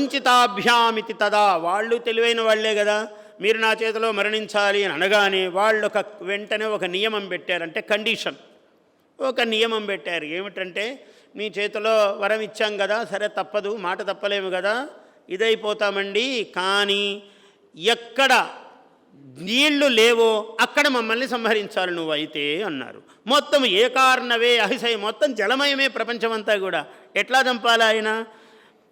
వంచితాభ్యామితి తదా. వాళ్ళు తెలివైన వాళ్ళే కదా. మీరు నా చేతిలో మరణించాలి అని అనగానే వాళ్ళు ఒక వెంటనే ఒక నియమం పెట్టారంటే కండిషన్. ఒక నియమం పెట్టారు. ఏమిటంటే మీ చేతిలో వరం ఇచ్చాం కదా సరే తప్పదు మాట తప్పలేము కదా ఇదైపోతామండి. కానీ ఎక్కడ నీళ్ళు లేవో అక్కడ మమ్మల్ని సంహరించాలి నువ్వైతే అన్నారు. మొత్తం ఏ కారణవే అహిసయ మొత్తం జలమయమే ప్రపంచమంతా కూడా. ఎట్లా చంపాలి ఆయన?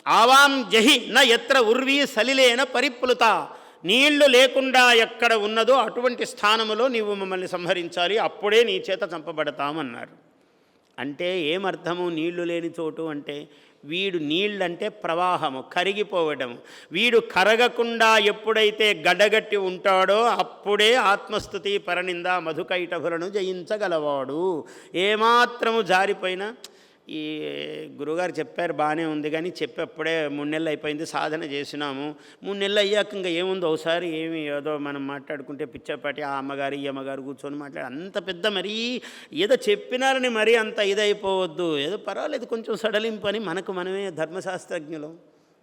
ఆవాం జహి న ఎత్ర ఉర్వీ సలిలేన పరిప్లుత. నీళ్ళు లేకుండా ఎక్కడ ఉన్నదో అటువంటి స్థానములో నీవు మమ్మల్ని సంహరించాలి అప్పుడే నీ చేత చంపబడతామన్నారు. అంటే ఏమర్థము నీళ్ళు లేని చోటు అంటే? వీడు నీళ్ళంటే ప్రవాహము కరిగిపోవడం వీడు కరగకుండా ఎప్పుడైతే గడగట్టి ఉంటాడో అప్పుడే ఆత్మస్థుతి పరనింద మధుకైటభులను జయించగలవాడు. ఏమాత్రము జారిపోయినా ఈ గురుగారు చెప్పారు బాగానే ఉంది కానీ చెప్పేప్పుడే మూడు నెలలు అయిపోయింది సాధన చేసినాము. మూడు నెలలు అయ్యాక ఇంకా ఏముంది? ఒకసారి ఏమి ఏదో మనం మాట్లాడుకుంటే పిచ్చపాటి ఆ అమ్మగారు ఈ అమ్మగారు కూర్చొని మాట్లాడి అంత పెద్ద మరీ ఏదో చెప్పినారని మరీ అంత ఇదైపోవద్దు. ఏదో పర్వాలేదు కొంచెం సడలింపు అని మనకు మనమే ధర్మశాస్త్రజ్ఞులం.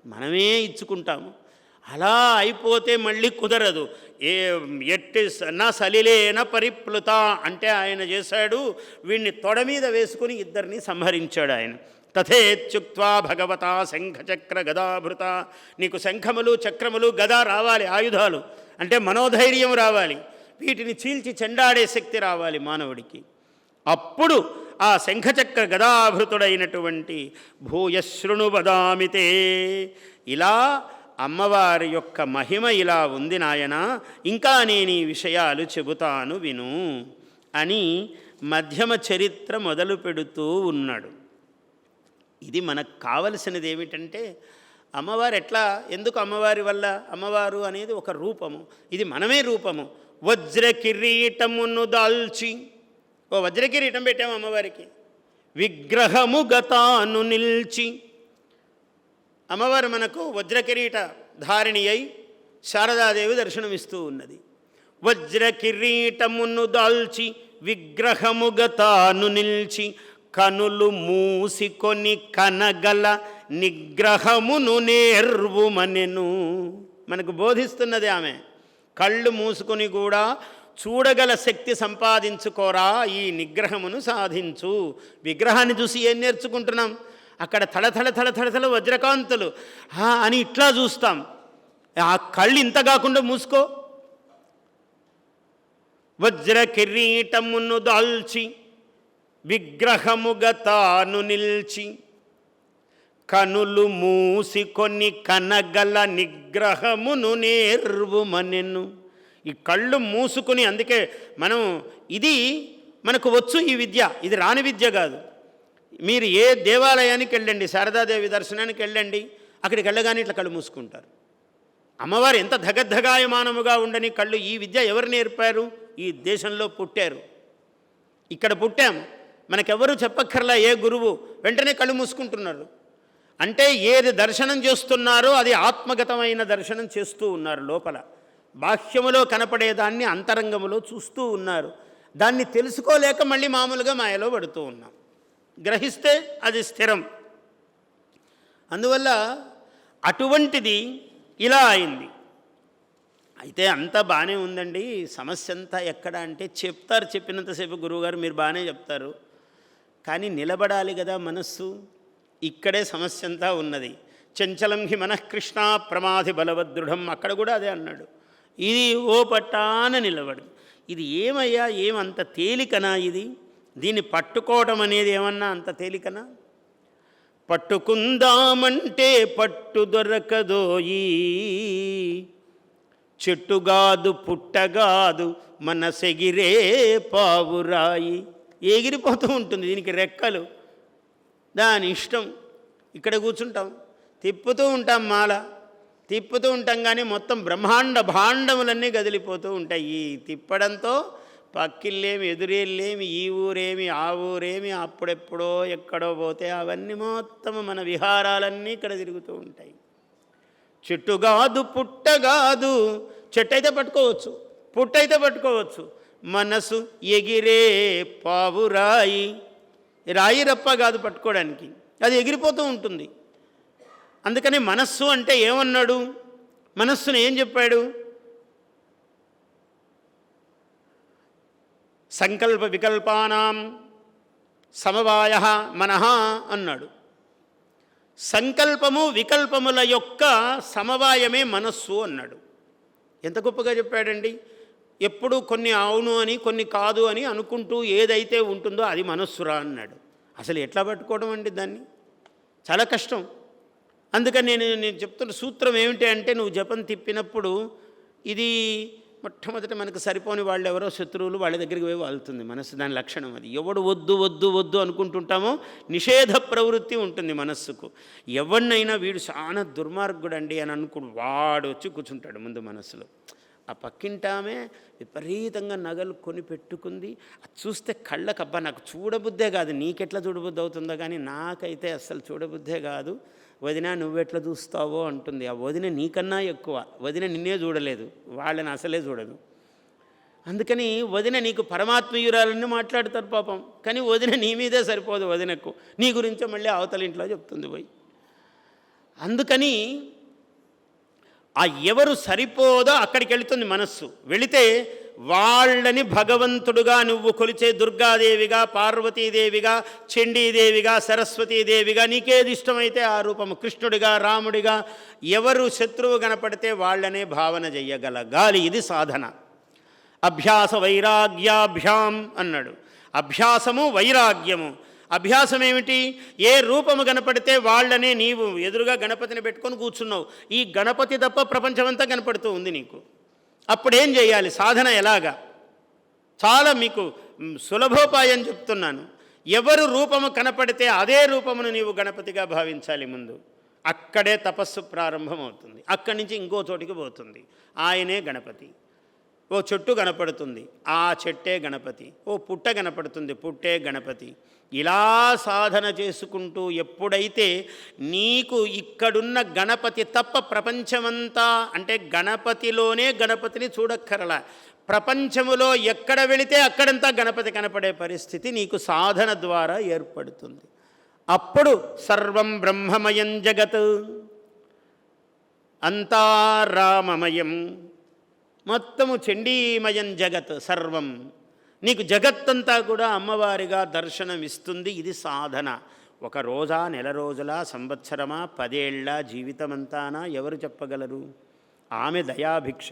మనమే ఇచ్చుకుంటాము. అలా అయిపోతే మళ్ళీ కుదరదు. ఏ ఎట్టి నా సలిలేన పరిప్లుత అంటే ఆయన చేశాడు. వీడిని తొడ మీద వేసుకుని ఇద్దరిని సంహరించాడు ఆయన. తథేత్యుక్వా భగవత శంఖచక్ర గదాభృత. నీకు శంఖములు చక్రములు గదా రావాలి ఆయుధాలు. అంటే మనోధైర్యం రావాలి. వీటిని చీల్చి చెండాడే శక్తి రావాలి మానవుడికి. అప్పుడు ఆ శంఖచక్ర గదాభృతుడైనటువంటి భూయశృణు వదామితే ఇలా అమ్మవారి యొక్క మహిమ ఇలా ఉంది నాయన ఇంకా నేను ఈ విషయాలు చెబుతాను విను అని మధ్యమ చరిత్ర మొదలు పెడుతూ ఉన్నాడు. ఇది మనకు కావలసినది ఏమిటంటే అమ్మవారు ఎట్లా ఎందుకు అమ్మవారి వల్ల అమ్మవారు అనేది ఒక రూపము. ఇది మనమే రూపము. వజ్ర కిరీటమును దాల్చి ఓ వజ్ర కిరీటం పెట్టాము అమ్మవారికి. విగ్రహము గతాను నిల్చి అమ్మవారు మనకు వజ్రకిరీట ధారిణి అయి శారదాదేవి దర్శనమిస్తూ ఉన్నది. వజ్రకిరీటమును దాల్చి విగ్రహముగా తాను నిల్చి కనులు మూసికొని కనగల నిగ్రహమును నేర్వుమనెను. మనకు బోధిస్తున్నది ఆమె కళ్ళు మూసుకొని కూడా చూడగల శక్తి సంపాదించుకోరా ఈ నిగ్రహమును సాధించు. విగ్రహాన్ని చూసి ఏం నేర్చుకుంటున్నాం? అక్కడ తడతడ తడతడతల వజ్రకాంతులు అని ఇట్లా చూస్తాం. ఆ కళ్ళు ఇంత కాకుండా మూసుకో. వజ్ర కిరీటమును దాల్చి విగ్రహముగా తాను నిల్చి కనులు మూసి కొన్ని కనగల నిగ్రహమును నేర్వుమనెను. ఈ కళ్ళు మూసుకొని అందుకే మనం ఇది మనకు వచ్చు ఈ విద్య ఇది రాని విద్య కాదు. మీరు ఏ దేవాలయానికి వెళ్ళండి శారదాదేవి దర్శనానికి వెళ్ళండి అక్కడికి వెళ్ళగానే ఇట్లా కళ్ళు మూసుకుంటారు. అమ్మవారు ఎంత ధగద్ధగాయమానముగా ఉండని కళ్ళు ఈ విద్య ఎవరు నేర్పారు? ఈ దేశంలో పుట్టారు. ఇక్కడ పుట్టాం. మనకెవరూ చెప్పక్కర్లా ఏ గురువు వెంటనే కళ్ళు మూసుకుంటున్నారు. అంటే ఏది దర్శనం చేస్తున్నారో అది ఆత్మగతమైన దర్శనం చేస్తూ ఉన్నారు లోపల. బాహ్యములో కనపడేదాన్ని అంతరంగములో చూస్తూ ఉన్నారు. దాన్ని తెలుసుకోలేక మళ్ళీ మామూలుగా మాయలో పడుతూ ఉన్నాం. గ్రహిస్తే అది స్థిరం. అందువల్ల అటువంటిది ఇలా అయింది. అయితే అంతా బాగానే ఉందండి. సమస్య అంతా ఎక్కడ అంటే చెప్తారు చెప్పినంతసేపు గురువుగారు మీరు బాగానే చెప్తారు. కానీ నిలబడాలి కదా మనస్సు. ఇక్కడే సమస్య అంతా ఉన్నది. చంచలం హి మనఃకృష్ణ ప్రమాధి బలవదృఢం అక్కడ కూడా అదే అన్నాడు. ఇది ఓ పట్టాన నిలబడు ఇది ఏమయ్యా? ఏమంత తేలికనా ఇది? దీన్ని పట్టుకోవడం అనేది ఏమన్నా అంత తేలికనా? పట్టుకుందామంటే పట్టు దొరకదోయి చెట్టుగాదు పుట్టగాదు మన సెగిరే పావురాయి ఎగిరిపోతూ ఉంటుంది దీనికి రెక్కలు. దాని ఇష్టం. ఇక్కడ కూర్చుంటాం. తిప్పుతూ ఉంటాం మాల. తిప్పుతూ ఉంటాం కానీ మొత్తం బ్రహ్మాండ భాండములన్నీ కదిలిపోతూ ఉంటాయి. ఈ తిప్పడంతో పక్కిళ్ళేమి ఎదురేళ్ళేమి ఈ ఊరేమి ఆ ఊరేమి అప్పుడెప్పుడో ఎక్కడో పోతే అవన్నీ మొత్తం మన విహారాలన్నీ ఇక్కడ తిరుగుతూ ఉంటాయి. చెట్టు కాదు పుట్ట కాదు చెట్టు అయితే పట్టుకోవచ్చు పుట్ట అయితే పట్టుకోవచ్చు. మనసు ఎగిరే పావురాయి రాయి రప్ప కాదు పట్టుకోవడానికి అది ఎగిరిపోతూ ఉంటుంది. అందుకని మనస్సు అంటే ఏమన్నాడు? మనస్సును ఏం చెప్పాడు? సంకల్ప వికల్పానాం సమవాయ మనః అన్నాడు. సంకల్పము వికల్పముల యొక్క సమవాయమే మనస్సు అన్నాడు. ఎంత గొప్పగా చెప్పాడండి? ఎప్పుడు కొన్ని అవును అని కొన్ని కాదు అని అనుకుంటూ ఏదైతే ఉంటుందో అది మనస్సురా అన్నాడు. అసలు ఎట్లా పట్టుకోవడం అండి దాన్ని? చాలా కష్టం. అందుకని నేను నేను చెప్తున్న సూత్రం ఏమిటి అంటే నువ్వు జపం తిప్పినప్పుడు ఇది మొట్టమొదట మనకు సరిపోని వాళ్ళు ఎవరో శత్రువులు వాళ్ళ దగ్గరికి పోయి వాళ్తుంది మనస్సు దాని లక్షణం అది. ఎవడు వద్దు వద్దు వద్దు అనుకుంటుంటామో నిషేధ ప్రవృత్తి ఉంటుంది మనస్సుకు. ఎవరినైనా వీడు చాలా దుర్మార్గుడండి అని అనుకు వాడు వచ్చి కూర్చుంటాడు ముందు మనస్సులో. ఆ పక్కింటామే విపరీతంగా నగలు కొని పెట్టుకుంది. అది చూస్తే కళ్ళకబ్బా నాకు చూడబుద్దే కాదు. నీకెట్లా చూడబుద్ధి అవుతుందో కానీ నాకైతే అస్సలు చూడబుద్దే కాదు. వదిన నువ్వెట్లా చూస్తావో అంటుంది. ఆ వదిన నీకన్నా ఎక్కువ. వదిన నిన్నే చూడలేదు. వాళ్ళని అసలే చూడదు అందుకని వదిన నీకు పరమాత్మయురాలని మాట్లాడతారు పాపం. కానీ వదిన నీ మీదే సరిపోదు వదినకు. నీ గురించే మళ్ళీ అవతల ఇంట్లో చెప్తుంది పోయి. అందుకని ఆ ఎవరు సరిపోదో అక్కడికి వెళుతుంది మనస్సు. వెళితే వాళ్ళని భగవంతుడుగా నువ్వు కొలిచే దుర్గాదేవిగా పార్వతీదేవిగా చండీదేవిగా సరస్వతీదేవిగా నీకేది ఇష్టమైతే ఆ రూపము. కృష్ణుడిగా రాముడిగా ఎవరు శత్రువు కనపడితే వాళ్ళనే భావన చెయ్యగలగాలి. ఇది సాధన. అభ్యాస వైరాగ్యాభ్యాం అన్నాడు. అభ్యాసము వైరాగ్యము. అభ్యాసం ఏమిటి ఏ రూపము కనపడితే వాళ్ళనే నీవు ఎదురుగా గణపతిని పెట్టుకొని కూర్చున్నావు. ఈ గణపతి తప్ప ప్రపంచమంతా కనపడుతూ ఉంది నీకు. అప్పుడేం చేయాలి? సాధన ఎలాగా? చాలా మీకు సులభోపాయం చెప్తున్నాను. ఎవరు రూపము కనపడితే అదే రూపమును నీవు గణపతిగా భావించాలి ముందు. అక్కడే తపస్సు ప్రారంభమవుతుంది. అక్కడి నుంచి ఇంకో చోటికి పోతుంది. ఆయనే గణపతి. ఓ చెట్టు కనపడుతుంది ఆ చెట్టే గణపతి. ఓ పుట్ట కనపడుతుంది పుట్టే గణపతి. ఇలా సాధన చేసుకుంటూ ఎప్పుడైతే నీకు ఇక్కడున్న గణపతి తప్ప ప్రపంచమంతా అంటే గణపతిలోనే గణపతిని చూడక్కరల. ప్రపంచములో ఎక్కడ వెళితే అక్కడంతా గణపతి కనపడే పరిస్థితి నీకు సాధన ద్వారా ఏర్పడుతుంది. అప్పుడు సర్వం బ్రహ్మమయం జగత్. అంతా రామమయం. మొత్తము చండీమయం జగత్ సర్వం. నీకు జగత్తంతా కూడా అమ్మవారిగా దర్శనం ఇస్తుంది ఇది సాధన. ఒక రోజా నెల రోజుల సంవత్సరమా పదేళ్ళ జీవితమంతానా? ఎవరు చెప్పగలరు? ఆమె దయాభిక్ష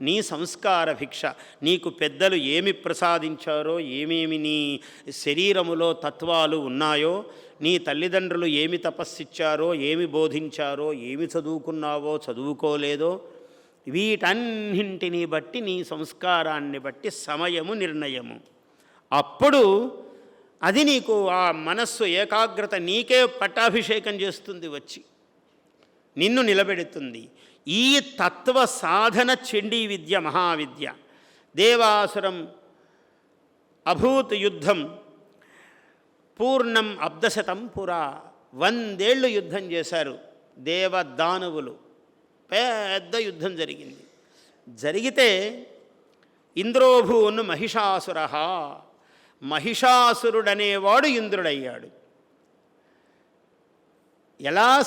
నీ సంస్కార భిక్ష. నీకు పెద్దలు ఏమి ప్రసాదించారో ఏమేమి నీ శరీరములో తత్వాలు ఉన్నాయో నీ తల్లిదండ్రులు ఏమి తపస్సిచ్చారో ఏమి బోధించారో ఏమి చదువుకున్నావో చదువుకోలేదో వీటన్నింటిని బట్టి నీ సంస్కారాన్ని బట్టి సమయము నిర్ణయము. అప్పుడు అది నీకు ఆ మనస్సు ఏకాగ్రత నీకే పట్టాభిషేకం చేస్తుంది వచ్చి. నిన్ను నిలబెడుతుంది. ఈ తత్వ సాధన చండీ విద్య మహావిద్య. దేవాసురం అభూత్ యుద్ధం పూర్ణం అబ్దశతం పురా వందేళ్ళు యుద్ధం చేశారు దేవదానవులు. పెద్ద యుద్ధం జరిగింది. జరిగితే ఇంద్రోభూను మహిషాసుర మహిషాసురుడనేవాడు ఇంద్రుడయ్యాడు. ఎలా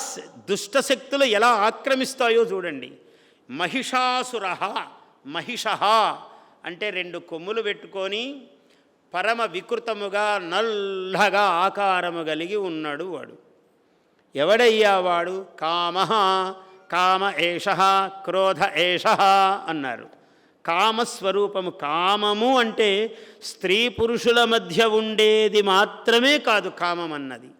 దుష్టశక్తులు ఎలా ఆక్రమిస్తాయో చూడండి. మహిషాసుర మహిష అంటే రెండు కొమ్ములు పెట్టుకొని పరమ వికృతముగా నల్లగా ఆకారము కలిగి ఉన్నాడు వాడు. ఎవడయ్యా వాడు కామ కామ ఏష క్రోధ ఏష అన్నారు. కామస్వరూపము కామము అంటే స్త్రీ పురుషుల మధ్య ఉండేది మాత్రమే కాదు కామం అన్నది.